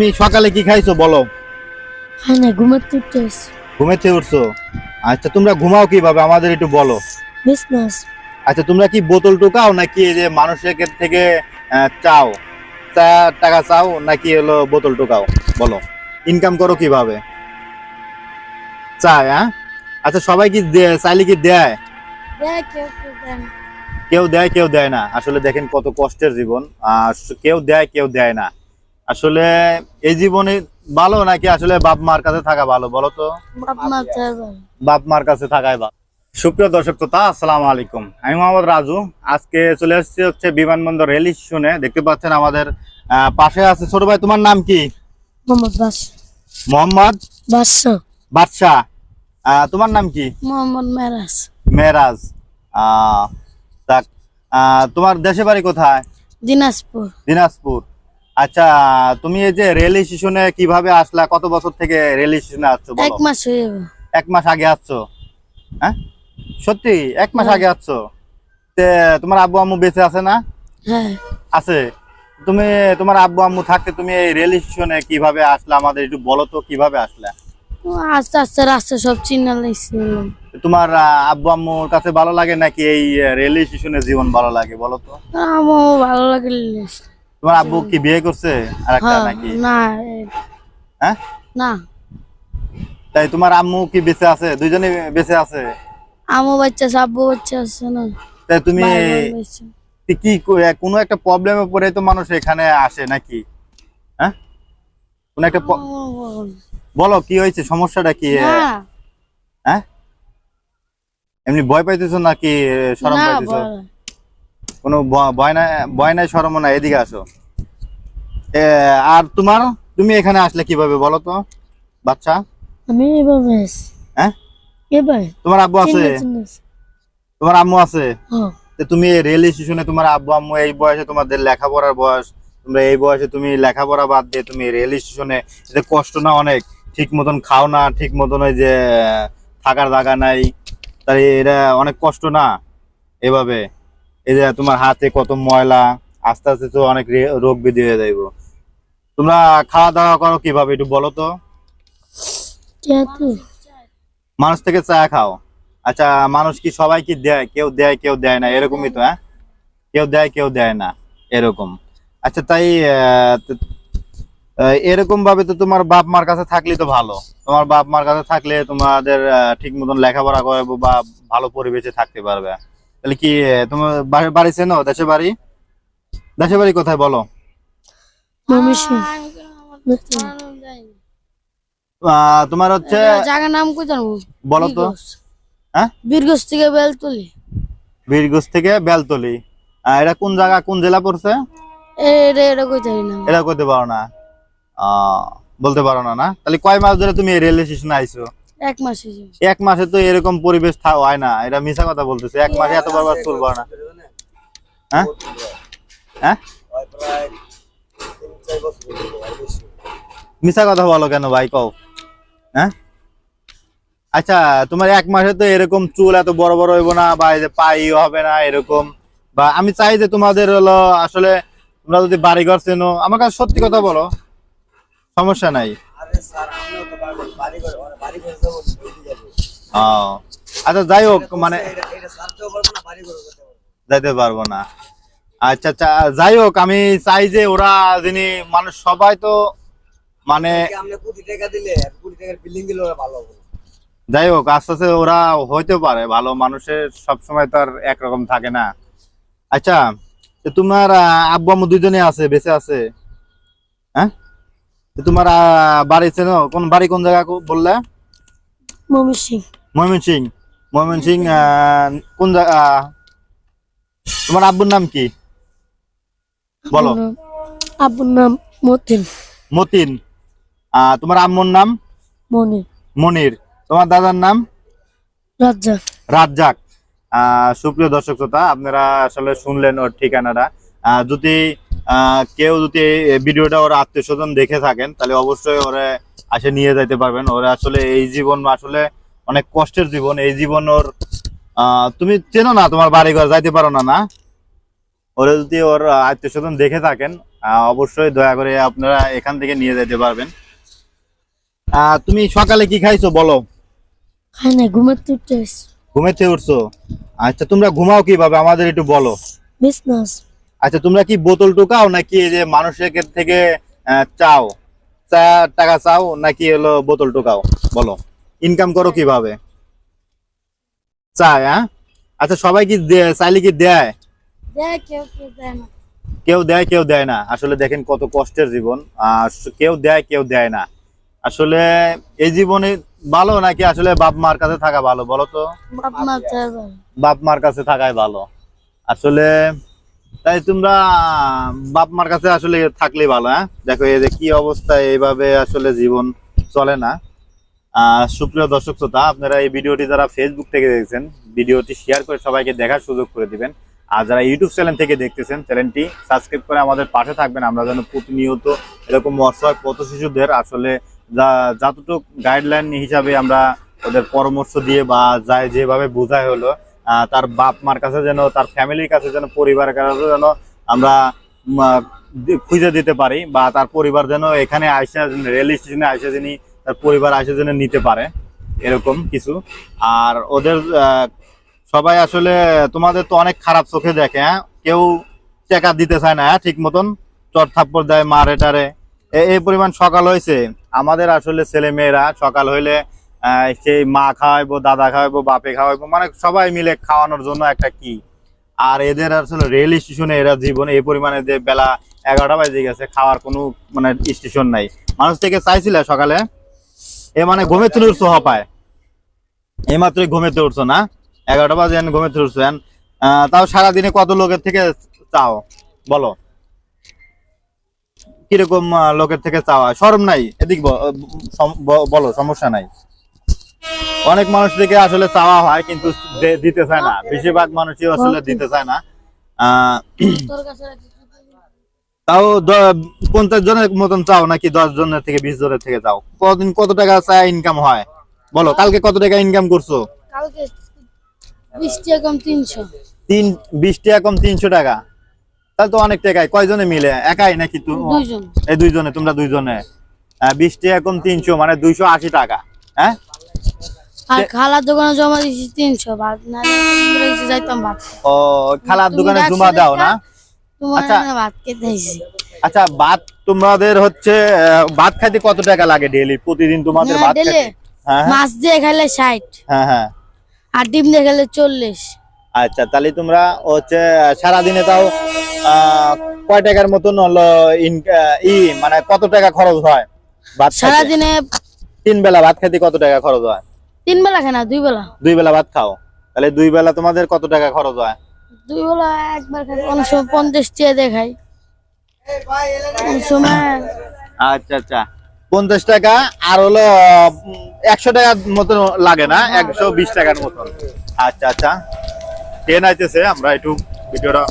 তুমি সকালে কি খাইছো বলো? হ্যাঁ না ঘুমাতে উঠতেছি ঘুমেতে উঠছো? আচ্ছা তোমরা ঘুমাও কীভাবে? আমাদের একটু বলো। বিজনেস আচ্ছা তোমরা কি বোতল টোকাও নাকি এই যে মানুষের কাছ থেকে চাও? চা টাকা চাও নাকি হলো বোতল টোকাও বলো। ইনকাম করো কীভাবে? চায় হ্যাঁ? আচ্ছা সবাই কি চাইলে কি দেয়? কেউ দেয় কেউ দেয় না। আসলে দেখেন কত কষ্টের জীবন। আর কেউ দেয় কেউ দেয় না। আসলে এই জীবনে ভালো নাকি আসলে বাপ মার কাছে থাকা ভালো বলো তো? বাপ মার কাছে থাকাই ভালো। সুপ্রিয় দর্শক শ্রোতা আসসালামু আলাইকুম। আমি মোহাম্মদ রাজু। আজকে চলে এসেছি হচ্ছে বিমানবন্দর রেল স্টেশনে। দেখতে পাচ্ছেন আমাদের পাশে আছে ছোট ভাই তোমার নাম কি? মোহাম্মদ বাদশাহ। তোমার নাম কি? মোহাম্মদ মেরাজ। মেরাজ। আহ, তোমার দেশে বাড়ি কোথায়? দিনাজপুর। দিনাজপুর। আচ্ছা তুমি এই যে রেল স্টেশনে কীভাবে আসলা? কত বছর থেকে রেল স্টেশনে আসছো এক মাস হয়ে যাবে। এক মাস আগে আসছো? হ্যাঁ? সত্যি? এক মাস হ্যাঁ। আগে আসছো? তে তোমার আব্বু আম্মু বেঁচে আছে না? হ্যাঁ। আছে। তুমি তোমার আব্বু আম্মু থাকতে তুমি এই রেল স্টেশনে কীভাবে আসলে? আমাদের একটু বলো তো কীভাবে আসলে? আস্তে আস্তে রাস্তা সব চিন্তা লাগছিল তোমার আব্বু আম্মুর কাছে ভালো লাগে নাকি এই রেল স্টেশনে জীবন ভালো লাগে? বলো তো। আমার ভালো লাগে। তোমার আব্বু কি বিয়ে করছে আর একটা হ্যাঁ নাকি? না হ্যাঁ? না। তাই তোমার আম্মু কি বেঁচে আছে? দুইজনে বেঁচে আছে? আম্মু বাচ্চা আছে আব্বু বাচ্চা আছে না। তাই তুমি কি কোনো একটা প্রবলেমে পড়ে তো মানুষ এখানে আসে নাকি? হ্যাঁ? কোন একটা বল। কি হয়েছে? সমস্যাটা কি? হ্যাঁ? এমনি ভয় পাইতেছো নাকি? শরম পাইতেছো। কোনো ভয় নাই ভয় নাই শরম নাই এদিকে আসো। আর তোমার? তুমি এখানে আসলে কীভাবে বলো তো? বাচ্চা? আমি এভাবে হ্যাঁ? তোমার আব্বু আছে। তোমার আম্মু আছে? হ্যাঁ। তুমি রেল স্টেশনে তোমার আব্বু আম্মু এই বয়সে তোমাদের লেখাপড়ার বয়স তোমরা এই বয়সে তুমি লেখাপড়া বাদ দিয়ে তুমি রেল স্টেশনে এতে কষ্ট না অনেক? ঠিক মতন খাও না ঠিক মতন ওই যে থাকার জায়গা নাই? তাই এটা অনেক কষ্ট না? এভাবে? এই যে তোমার হাতে কত ময়লা আস্তে আস্তে তো অনেক রোগ ব্যাধি হয়ে যাইব। তোমরা খাওয়া দাওয়া করো কীভাবে একটু বলো তো? মানুষ থেকে চা খাও। আচ্ছা মানুষ কি সবাই কি দেয়? কেউ দেয় কেউ দেয় না এরকমই তো হ্যাঁ? কেউ দেয় কেউ দেয় না এরকম। আচ্ছা তাই আহ, এরকম ভাবে তো তোমার বাপ মার কাছে থাকলে তো ভালো। তোমার বাপ মার কাছে থাকলে তোমাদের ঠিক মতন লেখাপড়া করব বা ভালো পরিবেশে থাকতে পারবে। তাহলে কি তোমার বাড়ি- চেনো? দেশে বাড়ি? দেশে বাড়ি কোথায় বলো? আহ, তোমার হচ্ছে জায়গার নাম কই জানব? বলো তো। হ্যাঁ? বীরগঞ্জ থেকে বেলতলি। বীরগঞ্জ থেকে বেলতলি। আহ, এটা কোন জায়গা কোন জেলা পড়ছে? এটা এটা কই জানি না। এটা করতে পারো না। আহ, বলতে পারো না না? তাহলে কয় মাস ধরে তুমি রেল স্টেশনে আইছো? এক মাস এক মাসে তো এরকম পরিবেশ হয় না, এটা মিশা কথা বলতেছে। এক মাসে এত বরবাদ করব না। হ্যাঁ? হ্যাঁ? মিশা কথা বলো কেন ভাই, কও। হ্যাঁ? আচ্ছা তোমার এক মাসে তো এরকম চুল এত বড় বড় হইব না, বা এই যে পাই হবে না, এরকম। বা আমি চাই যে তোমাদের হলো, আসলে তোমরা যদি বাড়ি ঘর চেনো, আমার কাছে সত্যি কথা বলো, সমস্যা নাই। আচ্ছা যাই হোক মানে যাইতে পারব না। আচ্ছা আচ্ছা যাই হোক আমি চাই যে ওরা যিনি মানুষ সবাই তো মানে যাই হোক আস্তে আস্তে ওরা হইতে পারে ভালো মানুষের সব সময় তো আর একরকম থাকে না। আচ্ছা তোমার আব্বু আম্মু দুজনে আছে বেঁচে আছে? হ্যাঁ? তোমার বাড়ি চেনো কোন বাড়ি কোন জায়গা বললে? সিং ময়মন সিং ময়মন সিং কোন জায়গা তোমার আব্বুর নাম কি? বলো। আব্বুর নাম মতিন। মতিন। আহ, তোমার আম্মুর নাম? মনি মনির। তোমার দাদার নাম? রাজা রাজ্জাক। আহ, সুপ্রিয় দর্শক শ্রোতা আপনারা আসলে শুনলেন ওর ঠিকানাটা। আহ, যদি কেউ যদি ভিডিওটা ওর আত্মীয় স্বজন দেখে থাকেন তাহলে অবশ্যই ওরা আসে নিয়ে যাইতে পারবেন। ওরা আসলে এই জীবন আসলে অনেক কষ্টের জীবন। এই জীবন ওর তুমি চেনো না তোমার বাড়ি ঘর যাইতে পারো না না? ওরা যদি ওর আত্মীয় স্বজন দেখে থাকেন অবশ্যই দয়া করে আপনারা এখান থেকে নিয়ে যেতে পারবেন। আহ, তুমি সকালে কি খাইছো বলো? খাই না ঘুমাতে উঠছো? আচ্ছা তোমরা ঘুমাও কীভাবে? আমাদের একটু বলো। বিজনেস আচ্ছা তোমরা কি বোতল টোকাও নাকি এই যে মানুষের থেকে চাও? চা টাকা চাও নাকি হলো বোতল টোকাও বলো। ইনকাম করো কীভাবে? চায় হ্যাঁ? আচ্ছা সবাই কি চাইলে কি দেয়? কেউ দেয় না। কেউ দেয় কেউ দেয় না। আসলে দেখেন কত কষ্টের জীবন। আর কেউ দেয় কেউ দেয় না। আসলে এই জীবনে ভালো নাকি আসলে বাপ মার কাছে থাকা ভালো বলো তো। বাপ মার কাছে থাকাই ভালো। আসলে তাই তোমরা বাপ মার কাছে আসলে থাকলেই ভালো হ্যাঁ? দেখো, এই যে কি অবস্থা, এইভাবে আসলে জীবন চলে না। সুপ্রিয় দর্শক শ্রোতা, আপনারা এই ভিডিওটি যারা ফেসবুক থেকে দেখছেন, ভিডিওটি শেয়ার করে সবাইকে দেখার সুযোগ করে দিবেন। আর যারা ইউটিউব চ্যানেল থেকে দেখতেছেন চ্যানেলটি সাবস্ক্রাইব করে আমাদের পাশে থাকবেন। আমরা যেন প্রতিনিয়ত এরকম অসহায় পথ শিশুদের আসলে যা, যতটুকু গাইডলাইন হিসাবে আমরা ওদের পরামর্শ দিয়ে বা যায় যেভাবে বোঝায় হলো তার বাপ মার কাছে যেন, তার ফ্যামিলির কাছে যেন, পরিবারের কাছে যেন আমরা খুঁজে দিতে পারি বা তার পরিবার যেন এখানে আইসা রেল স্টেশনে আইসা যিনি, তার পরিবার আইসা যেন নিতে পারে, এরকম কিছু। আর ওদের সবাই আসলে তোমাদের তো অনেক খারাপ চোখে দেখে হ্যাঁ? কেউ টাকা দিতে চায় না হ্যাঁ? ঠিক মতন? চট থাপ্পড় দেয় মারে টারে এই পরিমাণ সকাল হয়েছে আমাদের আসলে ছেলে মেয়েরা সকাল হইলে সেই মা খাওয়াইবো, দাদা খাওয়াইবো, বাপে খাওয়াইবো মানে সবাই মিলে খাওয়ানোর জন্য একটা কি? আর এদের আসলে রেল স্টেশনে এরা জীবনে এই পরিমাণে যে বেলা এগারোটা বাজে গেছে, খাওয়ার কোনো মানে স্টেশন নাই। মানুষ থেকে চাইছিল সকালে, এ মানে ঘুমের তুলে উঠছো হপায় এই মাত্রই ঘুমেতে উঠছো না, এগারোটা বাজে এখন ঘুমেতে উঠছো তাও সারাদিনে কত লোকের থেকে চাও? বলো। কীরকম লোকের থেকে চাওয়া? শরম নাই? এদিক বলো, সমস্যা নাই। অনেক মানুষ থেকে আসলে চাওয়া হয় কিন্তু দিতে চায় না। বেশিরভাগ মানুষই আসলে দিতে চায় না। তাও পঞ্চাশ জনের মতন চাও নাকি দশ জনের থেকে বিশ জনের থেকে চাও? কতদিন কত টাকা চায় ইনকাম হয়? বলো কালকে কত টাকা ইনকাম করছ? কালকে বিশ টাকা কম তিনশো। তিন বিশ টাকা কম তিনশো টাকা? তাহলে তো অনেক টাকায় কয়জনে মিলে? একাই নাকি এই দুইজনে তোমরা দুইজনে। আহ, বিশ টাকা কম তিনশো মানে দুইশো আশি টাকা। হ্যাঁ? আর খালার দোকানে জমা দিয়েছি তিনশো ভাত না যাইতাম ভাত ও খালার দোকানে জমা দাও না? আচ্ছা। ভাত খেতে আচ্ছা ভাত তোমাদের হচ্ছে ভাত খাইতে কত টাকা লাগে ডেলি প্রতিদিন তোমাদের ভাত। হ্যাঁ হ্যাঁ, মাছ দিয়ে খেলে ষাট। হ্যাঁ হ্যাঁ। আর ডিম দিয়ে খেলে চল্লিশ। আচ্ছা তাহলে তোমরা হচ্ছে সারাদিনে তাও কয় টাকার মতন হলো ই মানে কত টাকা খরচ হয়? সারাদিনে তিন বেলা ভাত খাইতে কত টাকা খরচ হয়? তিন বেলা খায় না দুই বেলা। দুই বেলা ভাত খাও। তাহলে দুই বেলা তোমাদের কত টাকা খরচ হয়? দুই বেলা একবার খাই অনেক সময় পঞ্চাশ টাকা দিয়ে খাই। আচ্ছা আচ্ছা। পঞ্চাশ টাকা আর হলো একশো টাকার মতন লাগে না একশো বিশ টাকার মতন। আচ্ছা আচ্ছা। ট্রেন আইতেছে আমরা একটু ভিডিওটা